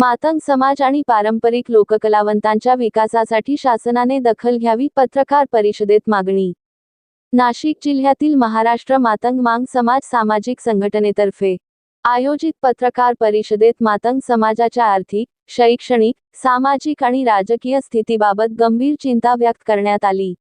मातंग समाज आणि पारंपरिक लोककलावंतांच्या विकासासाठी शासनाने दखल घ्यावी पत्रकार परिषदेत मागणी. नाशिक जिल्ह्यातील महाराष्ट्र मातंग मांग समाज सामाजिक संघटनेतर्फे आयोजित पत्रकार परिषदेत मातंग समाजाच्या आर्थिक शैक्षणिक सामाजिक आणि राजकीय स्थितीबाबत गंभीर चिंता व्यक्त करण्यात आली.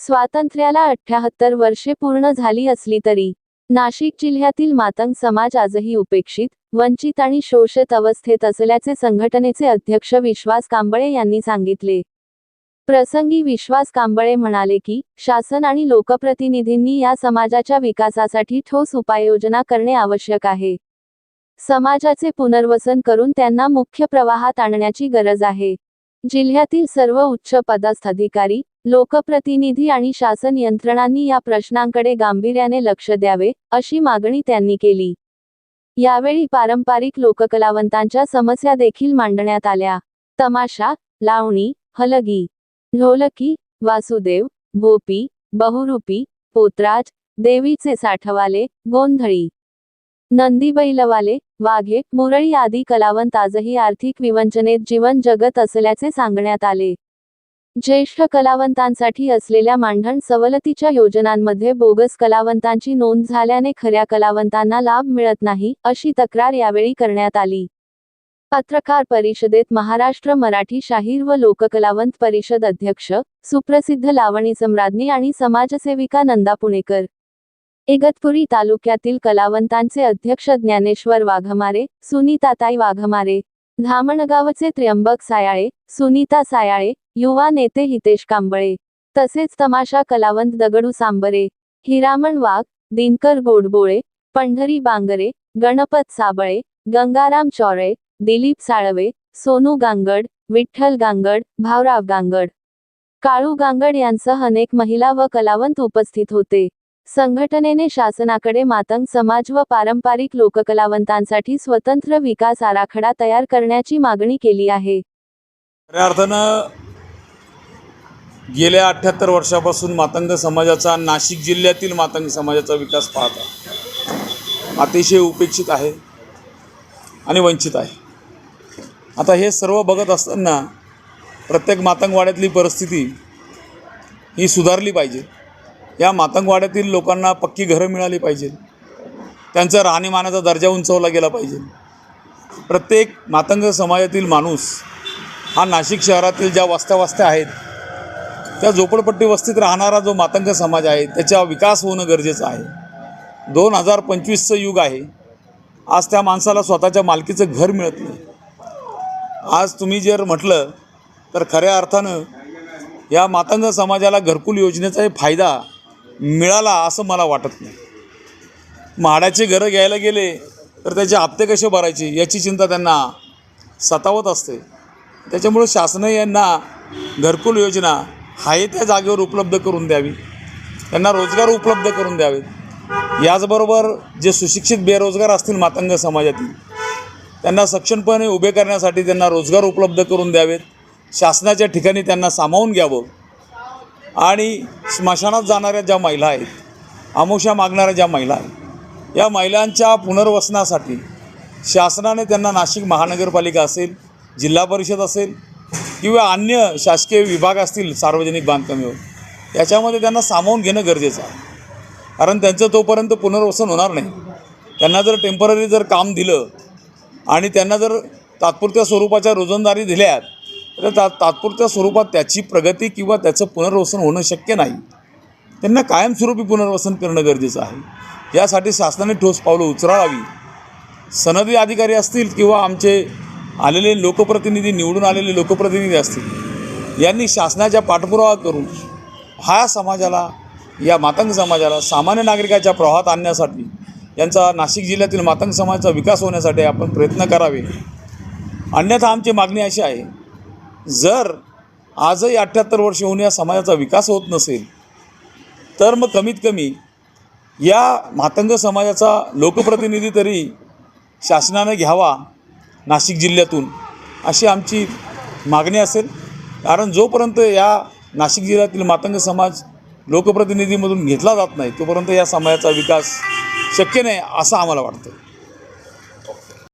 स्वातंत्र्याला अठ्याहत्तर वर्षे पूर्ण झाली असली तरी नाशिक जिल्ह्यातील मातंग समाज आजही उपेक्षित वंचित आणि शोषित अवस्थेत असल्याचे संघटनेचे अध्यक्ष विश्वास कांबळे यांनी सांगितले. प्रसंगी विश्वास कांबळे म्हणाले की शासन आणि लोकप्रतिनिधींनी या समाजाच्या विकासासाठी ठोस उपाययोजना करणे आवश्यक आहे. समाजाचे पुनर्वसन करून त्यांना मुख्य प्रवाहात आणण्याची गरज आहे. जिल्ह्यातील सर्व उच्च पदस्थ अधिकारी लोकप्रतिनिधी आणि शासन यंत्रणांनी या प्रश्नांकडे गांभीर्याने लक्ष द्यावे अशी मागणी त्यांनी केली. यावेळी पारंपरिक लोककलावंतांच्या समस्या देखील मांडण्यात आल्या. तमाशा लावणी हलगी ढोलकी वासुदेव भोपी बहुरूपी पोतराज देवीचे साठवाले गोंधळी. नंदी बैलवाले वाघे मुरळी आदी कलावंत आजही आर्थिक विवंचनेत जीवन जगत असल्याचे सांगण्यात आले. ज्येष्ठ कलावंतांसाठी असलेल्या मांढण सवलतीच्या योजनांमध्ये बोगस कलावंतांची नोंद झाल्याने खऱ्या कलावंतांना लाभ मिळत नाही अशी तक्रार यावेळी करण्यात आली. पत्रकार परिषदेत महाराष्ट्र मराठी शाहीर व लोककलावंत परिषद अध्यक्ष सुप्रसिद्ध लावणी सम्राज्ञी आणि समाजसेविका नंदा पुणेकर. इगतपुरी तालुक्यातील कलावंतांचे अध्यक्ष ज्ञानेश्वर वाघमारे सुनीताताई वाघमारे धामणगावचे त्र्यंबक सायाळे सुनीता सायाळे युवा नेते हितेश कांबळे तसेच तमाशा कलावंत दगडू सांबरे हिरामण वाघ दिनकर गोडबोळे पंढरी बांगरे गणपत साबळे गंगाराम चौरे दिलीप साळवे सोनू गांगड विठ्ठल गांगड भावराव गांगड. काळू गांगड यांसह अनेक महिला व कलावंत उपस्थित होते. संघटनेने शासनाकडे मातंग समाज व पारंपरिक लोककलावंतांसाठी स्वतंत्र विकास आराखडा तयार करण्याची मागणी केली आहे. खऱ्या अर्थानं गेल्या अठ्ठ्याहत्तर वर्षापासून मातंग समाजाचा नाशिक जिल्ह्यातील मातंग समाजाचा विकास पाहता अतिशय उपेक्षित आहे आणि वंचित आहे. आता हे सर्व बघत असताना प्रत्येक मातंगवाड्यातली परिस्थिती ही सुधारली पाहिजे. या मातंगवाड्यातील लोकांना पक्की घरं मिळाली पाहिजे त्यांचा राहणीमानाचा दर्जा उंचवला गेला पाहिजे. प्रत्येक मातंग समाजातील माणूस हा नाशिक शहरातील ज्या वस्त्या वस्त्या आहेत त्या झोपडपट्टी वस्तीत राहणारा जो मातंग समाज आहे त्याचा विकास होणं गरजेचं आहे. दोन हजार पंचवीसचं युग आहे. आज त्या माणसाला स्वतःच्या मालकीचं घर मिळत नाही. आज तुम्ही जर म्हटलं तर खऱ्या अर्थानं या मातंग समाजाला घरकुल योजनेचाही फायदा मिळाला असं मला वाटत नाही. म्हाडाचे घरं घ्यायला गेले तर त्याचे हप्ते कसे भरायचे याची चिंता त्यांना सतावत असते. त्याच्यामुळं शासन यांना घरकुल योजना आहे त्या जागेवर उपलब्ध करून द्यावी. त्यांना रोजगार उपलब्ध करून द्यावेत. याचबरोबर जे सुशिक्षित बेरोजगार असतील मातंग समाजातील त्यांना सक्षमपणे उभे करण्यासाठी त्यांना रोजगार उपलब्ध करून द्यावेत. शासनाच्या ठिकाणी त्यांना सामावून घ्यावं. आणि स्मशानात जाणाऱ्या ज्या महिला आहेत आमोशा मागणाऱ्या ज्या महिला आहेत या महिलांच्या पुनर्वसनासाठी शासनाने त्यांना नाशिक महानगरपालिका असेल जिल्हा परिषद असेल किंवा अन्य शासकीय विभाग असतील सार्वजनिक बांधकामीवर याच्यामध्ये त्यांना सामावून घेणं गरजेचं आहे. कारण त्यांचं तोपर्यंत पुनर्वसन होणार नाही. त्यांना जर टेंपररी जर काम दिलं आणि त्यांना जर तात्पुरत्या स्वरूपाच्या रोजंदारी दिल्यात तर ता तात्पुरत्या स्वरूपात त्याची प्रगती किंवा त्याचं पुनर्वसन होणं शक्य नाही. त्यांना कायमस्वरूपी पुनर्वसन करणं गरजेचं आहे. यासाठी शासनाने ठोस पावलं उचलावी. सनदी अधिकारी असतील किंवा आमचे आलेले लोकप्रतिनिधी निवडून आलेले लोकप्रतिनिधी असतील यांनी शासनाच्या पाठपुरावा करून हा समाजाला या मातंग समाजाला सामान्य नागरिकाच्या प्रवाहात आणण्यासाठी यांचा नाशिक जिल्ह्यातील मातंग समाजाचा विकास होण्यासाठी आपण प्रयत्न करावे. अन्यथा आमची मागणी अशी आहे जर आजही अठ्ठ्याहत्तर वर्ष होऊन या समाजाचा विकास होत नसेल तर मग कमीत कमी या मातंग समाजाचा लोकप्रतिनिधी तरी शासनानं घ्यावा नाशिक जिल्ह्यातून अशी आमची मागणी असेल. कारण जोपर्यंत या नाशिक जिल्ह्यातील मातंग समाज लोकप्रतिनिधीमधून घेतला जात नाही तोपर्यंत या समाजाचा विकास शक्य नाही असं आम्हाला वाटतं.